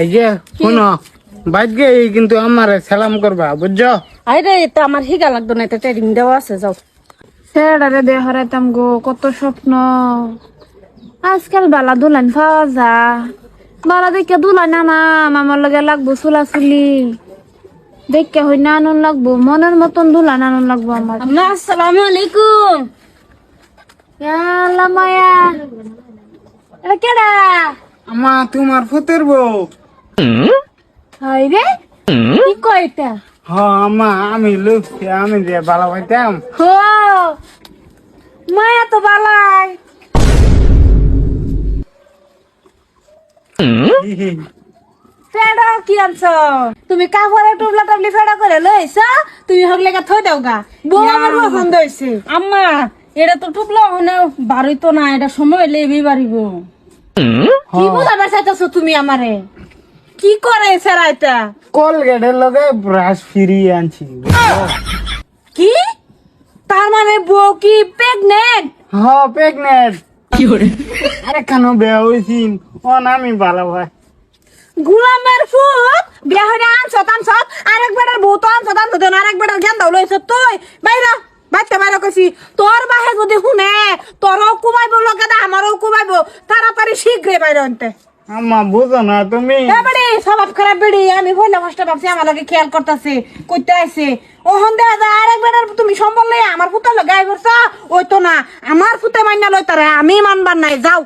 এই যে শোনো বাইকে কিন্তু আমার সালাম করবা বুঝছ? আরে এটা আমার হিগা লাগতো না এটা ট্রেডিং দেওয়া আছে যাও। সেডারে দিয়ে হারাইতাম গো কত স্বপ্ন। আজকাল বালা দুলান পাওয়া যা বালা দেখে দুলান না আমার লগে লাগবো চুলা চুলি দেখে হই না আনন্দ লাগবো মনের মতন দুলান আনন্দ লাগবো আমার। আম্মা আসসালামু আলাইকুম। ইয়াল্লা মায়া। এটা কেডা? আমা তোমার ফুতের বউ। হাই রে কি হ আমা আমি লুকছি আমি যে ভালো পাইতাম হো মায়া তো বালাই। ফেডা কি আনছ? তুমি কাপড়ে টুবলা টাবলি ফেডা করে লইছ তুমি হগলে কা থই দাও গা। বউ আমার পছন্দ হইছে। আম্মা এটা তো টুকলো মানে বাড়ি তো না এটা সময় লেবি বাড়িব। কি বুঝাবার চাইতেছ তুমি আমারে? কি করে সেরা এটা? কলগেটের লগে ব্রাশ ফিরিয়ে আনছি। কি? তার মানে বউ কি প্রেগনেন্ট হ প্রেগনেন্ট আরে কেন বেয়া হয়েছিন ও না আমি ভালো ভাই গুলামের ফুট বিয়া হইরা আনছ আনছ আরেকবার বউ তো আনছ আনছ দেন আরেকবার জ্ঞান দাও লইছ। তুই বাইরা বাচ্চা বাইরা কইছি তোর বাহে যদি শুনে তোরও কুমাইব লগে দা আমারও কুমাইব তাড়াতাড়ি শীঘ্রই বাইরে আনতে। আম্মা বুঝো না তুমি এবারে স্বভাব খারাপ বেড়ি আমি হইলে কষ্ট ভাবছি আমার লাগে খেয়াল করতেছে কইতে আইছে ওহন দেখা যায় আরেকবার তুমি সম্বল লই আমার পুতা লগে গায়ে করছ ওই তো না আমার পুতে মাইনা লই তারে আমি মানবার নাই যাও।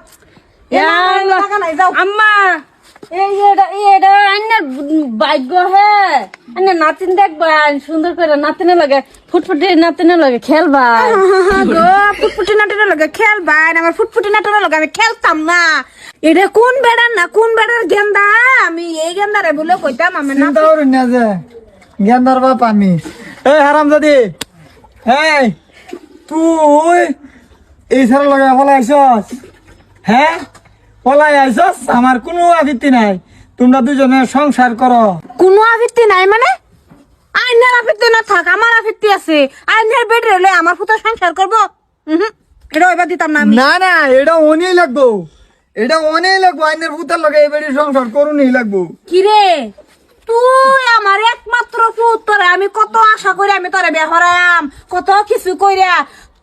এ মানবার লাগা নাই যাও। আম্মা ভাগ্য হে। নাতিন দেখবা সুন্দর করে নাতিনে লাগে ফুটফুটে নাতিনে লাগে খেলবা। গো ফুটফুটি নাটের লগে খেলবা। আমার ফুটফুটি নাটের লগে আমি খেলতাম না। এটা কোন বেড়ার না কোন বেড়ার গেন্দা? আমি এই গেন্দারে বলে কইতাম আমি না না যে জ্ঞানদার বাপ আমি। এই হারাম দাদি এই তুই এই সারা লগে আইসস হ্যাঁ? পলাই আইসস আমার কোনো আপত্তি নাই। তোমরা দুজনে সংসার করো। কোনো আফিত্তি নাই মানে? আইনের আফিত্তি না থাক আমার আফিত্তি আছে। আইনের বেড রেলে আমার ফুটো সংসার করব? এটা এবার দিতাম না না না এটা অনেই লাগবো। এটা অনেই লাগবো আইনের ভূতার লগে এই বাড়ি সংসার করুনই লাগবো। কিরে? তুই আমার একমাত্র পুত তোরে আমি কত আশা করি আমি তোরে বিয়া হরাম কত কিছু কইরা।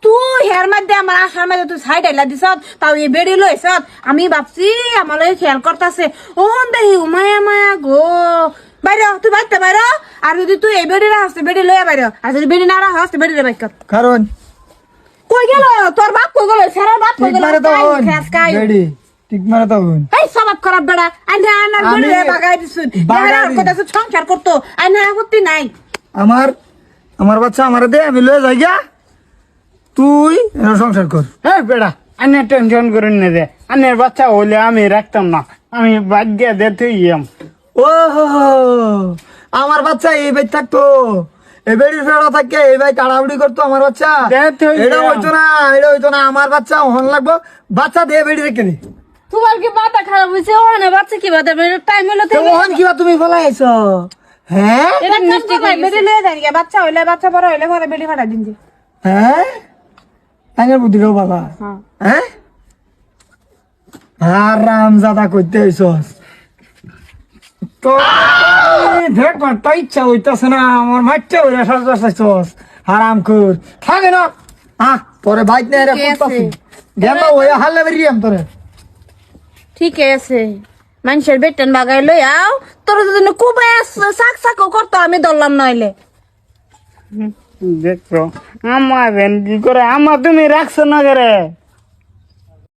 তুই হের মধ্যে আমার আশার মধ্যে তুই সাইড আইলা দিছ তাও এই বেড়ি লইছ আমি ভাবছি আমার খেয়াল করতেছে। ওহন দেহি মায়া মায়া গো। বাইরে তুই বাইতে বাইরে। আর যদি তুই এই বেড়ি রাখস বেড়ি লইয়া বাইরে। আর যদি বেড়ি না রাখস বেড়ি রে বাইক কারণ? কই গেল? তোর বাপ কই গেল? সারা বাপ কই গেল? রেডি ঠিক মারে তো এই সবাব খারাপ বেড়া। আইনা আনার বেড়ি রে বাগাই দিছুন। বাগাই। কথা সংসার করতো। আইনা নাই। আমার আমার বাচ্চা আমার দে আমি লয়ে যাই গিয়া। তুই সংসার কর। হ্যাঁ বেড়া আনে টেনশন করেন না দে। আনের বাচ্চা হইলে আমি রাখতাম না। আমি ভাগ্য দেখতে ইয়াম ও আমার বাচ্চা এই বাই থাকতো। এই বেড়ির ফেরা থাকে এই বাই কাড়াউড়ি করতো আমার বাচ্চা। এটা হইতো না এটা হইতো না আমার বাচ্চা হন লাগবো। বাচ্চা দিয়ে বেড়ি রেখে দি। তোমার কি মাথা খারাপ হয়েছে ও না বাচ্চা কি বাদে টাইম হলো তো ওহন কিবা তুমি ফলাই আইছো? হ্যাঁ? এটা মিষ্টি বেড়ি লয়ে যাই বাচ্চা হইলে বাচ্চা বড় হইলে পরে বেড়ি ফাটা দিন হ্যাঁ? আইনের বুদ্ধিটাও বাবা হ্যাঁ। আরাম জাদা করতে আইসস তো দেখ তো ইচ্ছা হইতাছে না আমার মাইটা হইরা সাজা সাজছস হারাম কর থাকে না। হ্যাঁ পরে বাইক নিয়ে রে করতাছি গেল ওই হালে বেরিয়াম তোরে। ঠিক আছে। মানুষের বেতন বাগাই লই আও। তোর যদি কুবাই শাক শাকও করতো আমি ধরলাম নইলে। দেখছো আমার বেন কি করে আমার তুমি রাখছো না করে